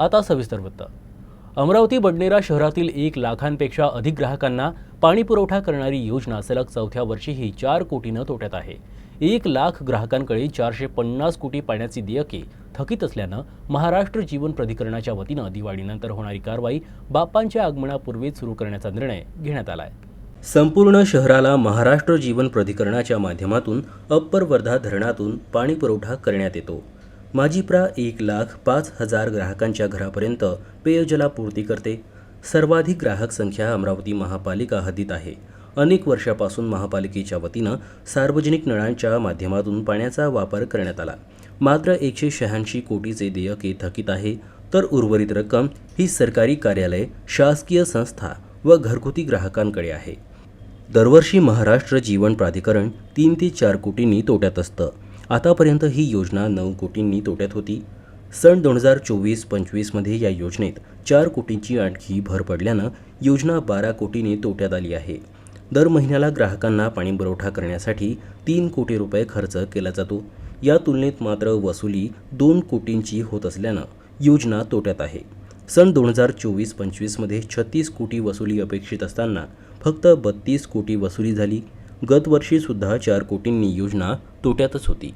आता सविस्तर वृत्त. अमरावती बडनेरा शहरातील एक लाखांपेक्षा अधिक ग्राहकांना पाणी पुरवठा करणारी योजना सलग चौथ्या वर्षीही चार कोटीनं तोट्यात आहे. एक लाख ग्राहकांकडे चारशे पन्नास कोटी पाण्याची देयके थकीत असल्यानं महाराष्ट्र जीवन प्राधिकरणाच्या वतीनं दिवाळीनंतर होणारी कारवाई बाप्पांच्या आगमनापूर्वीच सुरू करण्याचा निर्णय घेण्यात आला आहे संपूर्ण शहराला महाराष्ट्र जीवन प्राधिकरणाच्या माध्यमातून अप्पर वर्धा धरणातून पाणी पुरवठा करण्यात येतो. माझीप्रा एक लाख पाच हजार ग्राहकांच्या घरापर्यंत पेयजलापूर्ती करते. सर्वाधिक ग्राहक संख्या अमरावती महापालिका हद्दीत आहे. अनेक वर्षापासून महापालिकेच्या वतीनं सार्वजनिक नळांच्या माध्यमातून पाण्याचा वापर करण्यात आला. मात्र एकशे शहाऐंशी कोटीचे देयके थकीत आहे. तर उर्वरित रक्कम ही सरकारी कार्यालय शासकीय संस्था व घरगुती ग्राहकांकडे आहे. दरवर्षी महाराष्ट्र जीवन प्राधिकरण तीन ते चार कोटींनी तोट्यात असतं. आतापर्यंत ही योजना नऊ कोटींनी तोट्यात होती. सन दोन हजार चोवीस पंचवीसमध्ये या योजनेत चार कोटींची आणखी भर पडल्यानं योजना बारा कोटींनी तोट्यात आली आहे. दर महिन्याला ग्राहकांना पाणी पुरवठा करण्यासाठी तीन कोटी रुपये खर्च केला जातो. या तुलनेत मात्र वसुली दोन कोटींची होत असल्यानं योजना तोट्यात आहे. सन दोन हजार चोवीस पंचवीसमध्ये छत्तीस कोटी वसुली अपेक्षित असताना फक्त बत्तीस कोटी वसुली झाली. गतवर्षीसुद्धा चार कोटींनी योजना तोट्यातच होती.